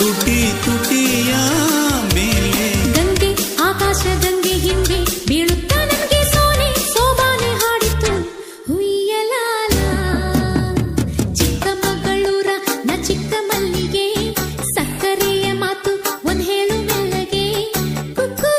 ತುಟಿ ತುಟಿಯ ಮೇಲೆ ಗಂಗೆ ಆಕಾಶ ಗಂಗೆ ಹಿಂದೆ ಬೀಳುತ್ತಾ ನಂಗೆ ಸೋನೆ ಸೋಬಾನೆ ಹಾಡಿತು ಹುಯ್ಯಲಾಲ ಚಿಕ್ಕ ಮಗಳೂರ ನ ಚಿಕ್ಕ ಮಲ್ಲಿಗೆ ಸಕ್ಕರೆಯ ಮಾತು ಒಂದ್ ಹೇಳು ಮೆಲ್ಲಗೆ ಕುಕ್ಕು